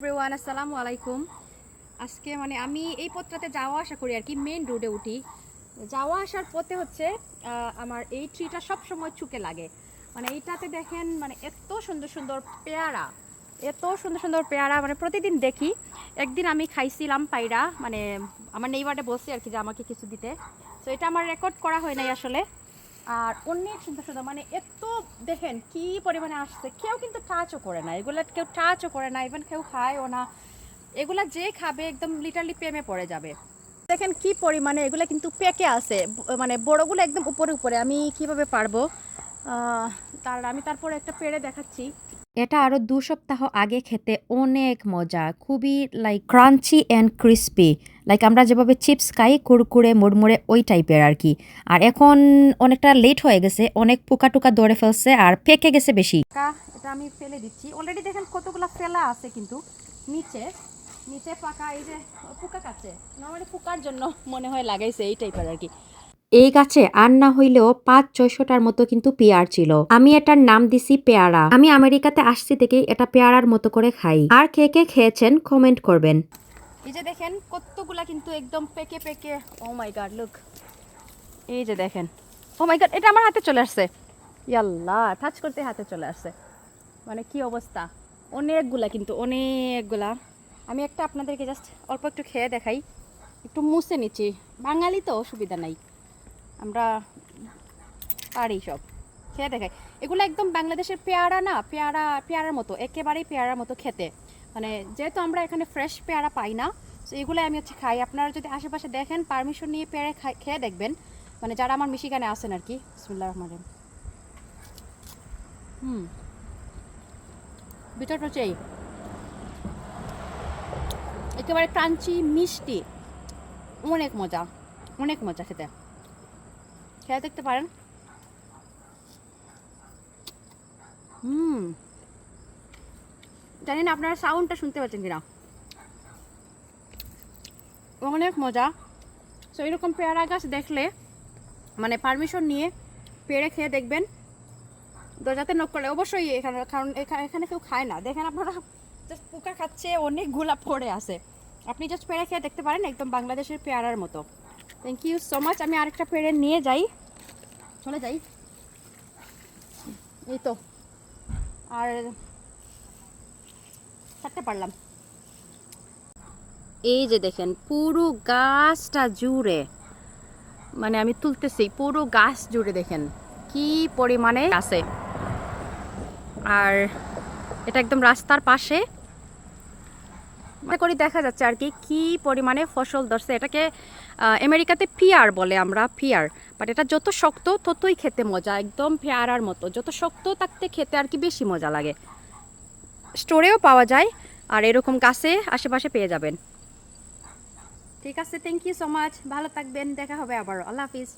Everyone আসসালামু আলাইকুম। আজকে মানে আমি এই পথটাতে যাওয়া আসা করি আর কি মেইন রোডে উঠি। যাওয়া আসার পথে হচ্ছে আমার এই ট্রিটা সব সময় চুকে লাগে। মানে এইটাতে দেখেন মানে এত সুন্দর সুন্দর পেয়ারা, এত সুন্দর সুন্দর পেয়ারা মানে প্রতিদিন দেখি। একদিন আমি খাইছিলাম পায়রা মানে আমার নেইবারে বলছি আর কি যে আমাকে কিছু দিতে। তো এটা আমার রেকর্ড করা হয় নাই আসলে। আর অনেক সুন্দর সুন্দর মানে এত দেখেন কি পরিমাণে আসছে, কেউ কিন্তু টাচও করে না, এগুলা কেউ টাচও করে না ইভেন কেউ খায়ও না। এগুলা যে খাবে একদম লিটারলি প্রেমে পড়ে যাবে। দেখেন কি পরিমাণে এগুলো কিন্তু পেকে আছে মানে বড়গুলো একদম উপরে উপরে, আমি কীভাবে পারব? তার, আমি তারপরে একটা পেড়ে দেখাচ্ছি। এটা আরও দু সপ্তাহ আগে খেতে অনেক মজা, খুবই like crunchy and crispy like আমরা যেভাবে চিপস খাই কুরকুরে মুড়মুড়ে, ওই টাইপের আর কি। আর এখন অনেকটা লেট হয়ে গেছে, অনেক পোকা টোকা ধরে ফেলছে আর পেকে গেছে বেশি। এটা আমি ফেলে দিচ্ছি। অলরেডি দেখেন কতগুলো ফেলা আছে কিন্তু। নিচে নিচে পাকা, এই যে পোকা কাছে নর্মালি পোকার জন্য মনে হয় লাগাইছে এই টাইপের আর কি। এই গাছে আর না হইলেও পাঁচ, ছয়শটার মতো কিন্তু পেয়ার ছিল। আমি এটার নাম দিছি পেয়ারা। আমি আমেরিকাতে আসছি থেকে এটা পেয়ারার মতো করে খাই। আর কে কে খেয়েছেন কমেন্ট করবেন। এই যে দেখেন, কতগুলা কিন্তু একদম পেকে পেকে। ও মাই গড লুক এই যে দেখেন। ও মাই গড এটা আমার হাতে চলে আসছে। ইয়াল্লা টাচ করতে হাতে চলে আসছে। মানে কি অবস্থা? অনেকগুলা কিন্তু, অনেকগুলা। আমি একটা আপনাদেরকে জাস্ট অল্প একটু খেয়ে দেখাই। একটু মুছে নিচ্ছি। বাঙালি তো, অসুবিধা নাই। আমরা পারি সব। খেয়ে দেখাই। এগুলো একদম বাংলাদেশের পেয়ারা না, পেয়ারা, পেয়ারার মতো, একেবারেই পেয়ারার মতো খেতে। মানে যেহেতু আমরা এখানে ফ্রেশ পেয়ারা পাই না, তো এগুলো আমি হচ্ছে খাই। আপনারা যদি আশেপাশে দেখেন পারমিশন নিয়ে পেয়ারা খাই, খেয়ে দেখবেন। মানে যারা আমার মিশিগানে আসেন আর কি বিসমুল্লাহ রহমান হুম। ভিতরটা হচ্ছে এই। একেবারে ক্রাঞ্চি মিষ্টি। অনেক মজা অনেক মজা খেতে। খেয়ে দেখতে পারেন। হুম। জানি না আপনারা সাউন্ডটা শুনতে পাচ্ছেন কিনা। অনেক মজা। সো এরকম পেয়ারা গাছ দেখলে মানে পারমিশন নিয়ে পেড়ে খেয়ে দেখবেন। দরজাতে নক করলে অবশ্যই এখানে, কারণ এখানে কেউ খায় না। দেখেন আপনারা জাস্ট পোকা খাচ্ছে অনেক গোলাপ পড়ে আছে। আপনি জাস্ট পেড়ে খেয়ে দেখতে পারেন, একদম বাংলাদেশের পেয়ারার মতো। থ্যাংক ইউ সো মাচ আমি আরেকটা পেড়ে নিয়ে যাই। চলে যাই। এই তো। আর থাকতে পারলাম। এই যে দেখেন, পুরো গাছটা জুড়ে মানে আমি তুলতেছি, পুরো গাছ জুড়ে দেখেন, কি পরিমাণে আছে। আর এটা একদম রাস্তার পাশে। মনে করি দেখা যাচ্ছে আর কি কি পরিমাণে ফসল ধরছে। এটাকে আমেরিকাতে পিয়ার বলে আমরা, পিয়ার। বাট এটা যত শক্ত, ততই খেতে মজা, একদম পেয়ারার মতো। যত শক্ত থাকতে খেতে আর কি বেশি মজা লাগে। স্টোরেও পাওয়া যায় আর এরকম গাছে আশেপাশে পেয়ে যাবেন। ঠিক আছে থ্যাংক ইউ সো মাচ ভালো থাকবেন, দেখা হবে আবার আল্লাহ হাফিজ।